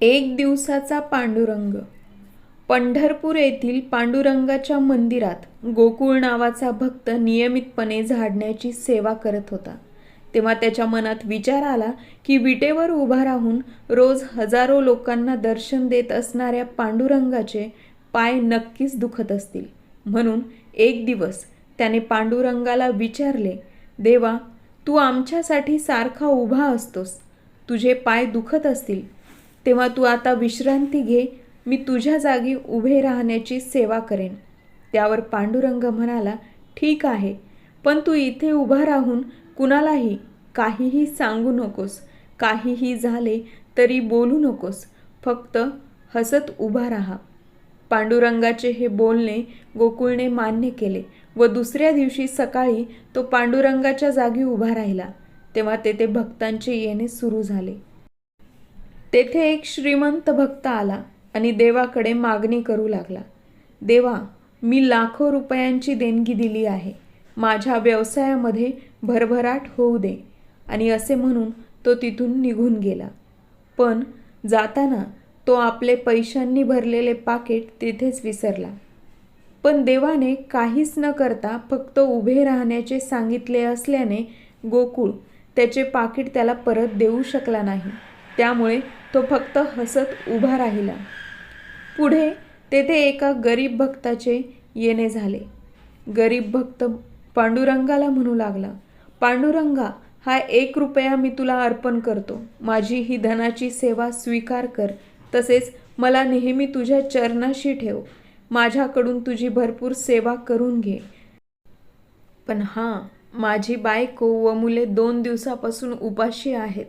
एक दिवसाचा पांडुरंग. पंढरपूर येथील पांडुरंगाच्या मंदिरात गोकुळ नावाचा भक्त नियमितपणे झाडण्याची सेवा करत होता. तेव्हा त्याच्या मनात विचार आला की विटेवर उभा राहून रोज हजारो लोकांना दर्शन देत असणाऱ्या पांडुरंगाचे पाय नक्कीच दुखत असतील. म्हणून एक दिवस त्याने पांडुरंगाला विचारले देवा तू आमच्यासाठी सारखा उभा असतोस. तुझे पाय दुखत असतील. तेव्हा तू आता विश्रांती घे मी तुझ्या जागी उभे राहण्याची सेवा करेन. त्यावर पांडुरंग म्हणाला ठीक आहे पण तू इथे उभा राहून कुणालाही काहीही सांगू नकोस. काहीही झाले तरी बोलू नकोस. फक्त हसत उभा राहा. पांडुरंगाचे हे बोलणे गोकुळने मान्य केले व दुसऱ्या दिवशी सकाळी तो पांडुरंगाच्या जागी उभा राहिला. तेव्हा तेथे भक्तांचे येणे सुरू झाले. तेथे एक श्रीमंत भक्त आला आणि देवाकडे मागणी करू लागला. देवा मी लाखो रुपयांची देणगी दिली आहे. माझ्या व्यवसायामध्ये भरभराट होऊ दे. आणि असे म्हणून तो तिथून निघून गेला. पण जाताना तो आपले पैशांनी भरलेले पाकिट तिथेच विसरला. पण देवाने काहीच न करता फक्त उभे राहण्याचे सांगितले असल्याने गोकुळ त्याचे पाकिट त्याला परत देऊ शकला नाही. त्यामुळे तो फक्त हसत उभा राहिला. पुढे तेथे एका गरीब भक्ताचे येणे झाले. गरीब भक्त पांडुरंगाला म्हणू लागला पांडुरंगा हा एक रुपया मी तुला अर्पण करतो. माझी ही धनाची सेवा स्वीकार कर. तसेच मला नेहमी तुझ्या चरणाशी ठेव. माझ्याकडून तुझी भरपूर सेवा करून घे. पण हां माझी बायको व मुले दोन दिवसापासून उपाशी आहेत.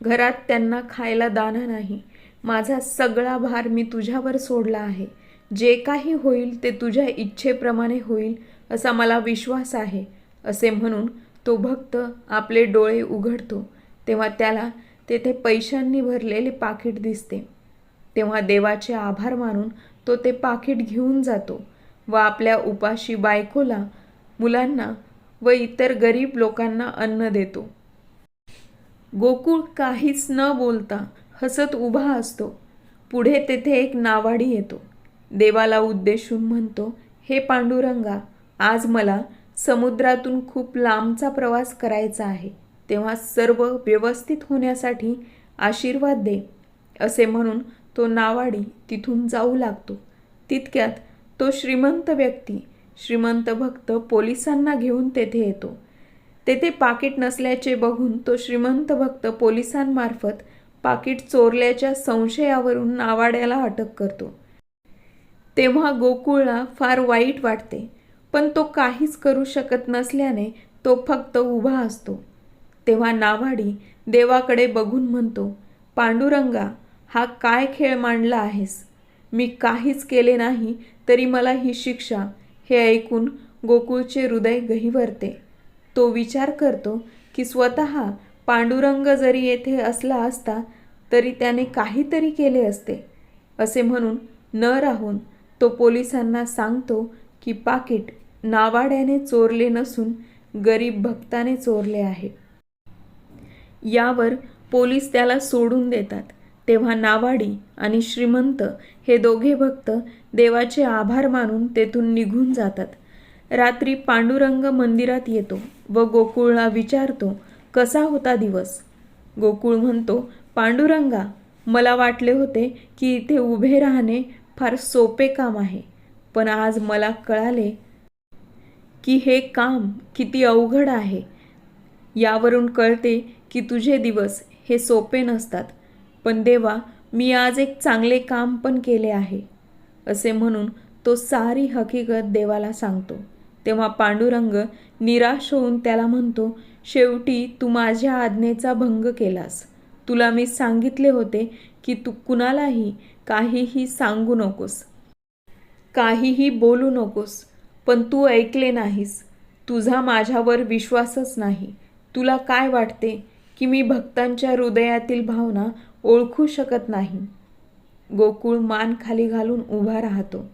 घरात त्यांना खायला दाना नाही. माझा सगळा भार मी तुझ्यावर सोडला आहे. जे काही होईल ते तुझ्या इच्छेप्रमाणे होईल असा मला विश्वास आहे असे म्हणून तो भक्त आपले डोळे उघडतो. तेव्हा त्याला तेथे पैशांनी भरलेले पाकिट दिसते. तेव्हा देवाचे आभार मानून तो ते पाकिट घेऊन जातो व आपल्या उपाशी बायकोला मुलांना व इतर गरीब लोकांना अन्न देतो. गोकुळ काहीच न बोलता हसत उभा असतो. पुढे तेथे एक नावाडी येतो. देवाला उद्देशून म्हणतो हे पांडुरंगा आज मला समुद्रातून खूप लांबचा प्रवास करायचा आहे. तेव्हा सर्व व्यवस्थित होण्यासाठी आशीर्वाद दे. असे म्हणून तो नावाडी तिथून जाऊ लागतो. तितक्यात तो श्रीमंत व्यक्ती श्रीमंत भक्त पोलिसांना घेऊन तेथे येतो. तेथे पाकिट नसल्याचे बघून तो श्रीमंत भक्त पोलिसांमार्फत पाकिट चोरल्याच्या संशयावरून नावाड्याला अटक करतो. तेव्हा गोकुळला फार वाईट वाटते पण तो काहीच करू शकत नसल्याने तो फक्त उभा असतो. तेव्हा नावाडी देवाकडे बघून म्हणतो पांडुरंगा हा काय खेळ मांडला आहेस? मी काहीच केले नाही तरी मला ही शिक्षा. हे ऐकून गोकुळचे हृदय गहिवरते. तो विचार करतो की स्वतः पांडुरंग जरी येथे असला असता तरी त्याने काहीतरी केले असते. असे म्हणून न राहून तो पोलिसांना सांगतो की पाकिट नावाड्याने चोरले नसून गरीब भक्ताने चोरले आहे. यावर पोलीस त्याला सोडून देतात. तेव्हा नावाडी आणि श्रीमंत हे दोघे भक्त देवाचे आभार मानून तेथून निघून जातात. रात्री पांडुरंग मंदिरात येतो व गोकुळला विचारतो कसा होता दिवस? गोकुळ म्हणतो पांडुरंगा मला वाटले होते की इथे उभे राहणे फार सोपे काम आहे पण आज मला कळाले की हे काम किती अवघड आहे. यावरून कळते की तुझे दिवस हे सोपे नसतात पण देवा मी आज एक चांगले काम पण केले आहे असे म्हणून तो सारी हकीकत देवाला सांगतो. तेव्हा पांडुरंग निराश होऊन त्याला म्हणतो शेवटी तू माझ्या आज्ञेचा भंग केलास. तुला मी सांगितले होते की तू कुणालाही काहीही सांगू नकोस. काहीही बोलू नकोस. पण तू ऐकले नाहीस. तुझा माझ्यावर विश्वासच नाही. तुला काय वाटते की मी भक्तांच्या हृदयातील भावना ओळखू शकत नाही? गोकुळ मान खाली घालून उभा राहतो.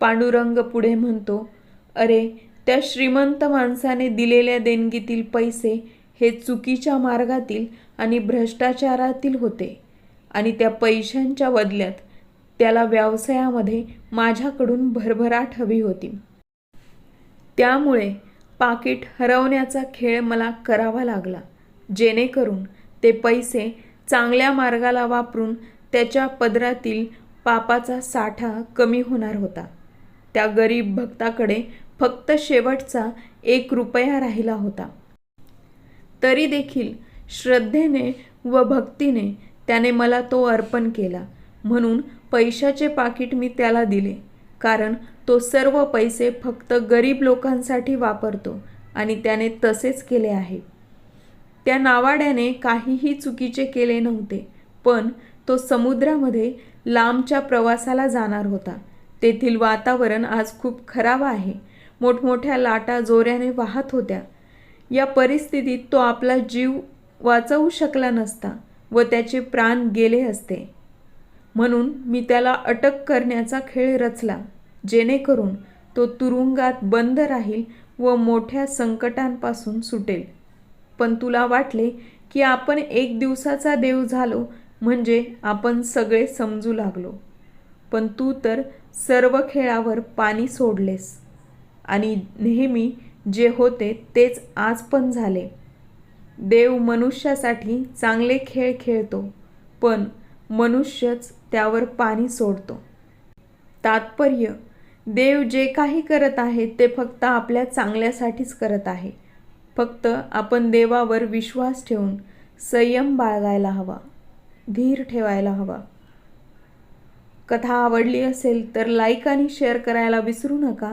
पांडुरंग पुढे म्हणतो अरे त्या श्रीमंत माणसाने दिलेल्या देणगीतील पैसे हे चुकीच्या मार्गातील आणि भ्रष्टाचारातील होते आणि त्या पैशांच्या बदल्यात त्याला व्यवसायामध्ये माझ्याकडून भरभराट हवी होती. त्यामुळे पाकिट हरवण्याचा खेळ मला करावा लागला जेणेकरून ते पैसे चांगल्या मार्गाला वापरून त्याच्या पदरातील पापाचा साठा कमी होणार होता. त्या गरीब भक्ताकडे फक्त शेवटचा एक रुपया राहिला होता. तरी देखील श्रद्धेने व भक्तीने त्याने मला तो अर्पण केला. म्हणून पैशाचे पाकिट मी त्याला दिले. कारण तो सर्व पैसे फक्त गरीब लोकांसाठी वापरतो आणि त्याने तसेच केले आहे. त्या नावाड्याने काहीही चुकीचे केले नव्हते पण तो समुद्रामध्ये लांबच्या प्रवासाला जाणार होता. तेथील वातावरण आज खूप खराब आहे. मोठमोठ्या लाटा जोऱ्याने वाहत होत्या. या परिस्थितीत तो आपला जीव वाचवू शकला नसता व त्याचे प्राण गेले असते. म्हणून मी त्याला अटक करण्याचा खेळ रचला जेणेकरून तो तुरुंगात बंद राहील व मोठ्या संकटांपासून सुटेल. पण तुला वाटले की आपण एक दिवसाचा देव झालो म्हणजे आपण सगळे समजू लागलो. पण तू तर सर्व खेळावर पाणी सोडलेस. आणि नेहमी जे होते तेच आज पण झाले. देव मनुष्यासाठी चांगले खेळ खेळतो पण मनुष्यच त्यावर पाणी सोडतो. तात्पर्य देव जे काही करत आहे ते फक्त आपल्या चांगल्यासाठीच करत आहे. फक्त आपण देवावर विश्वास ठेवून संयम बाळगायला हवा धीर ठेवायला हवा. कथा आवडली असेल तर लाईक आणि शेअर करायला विसरू नका.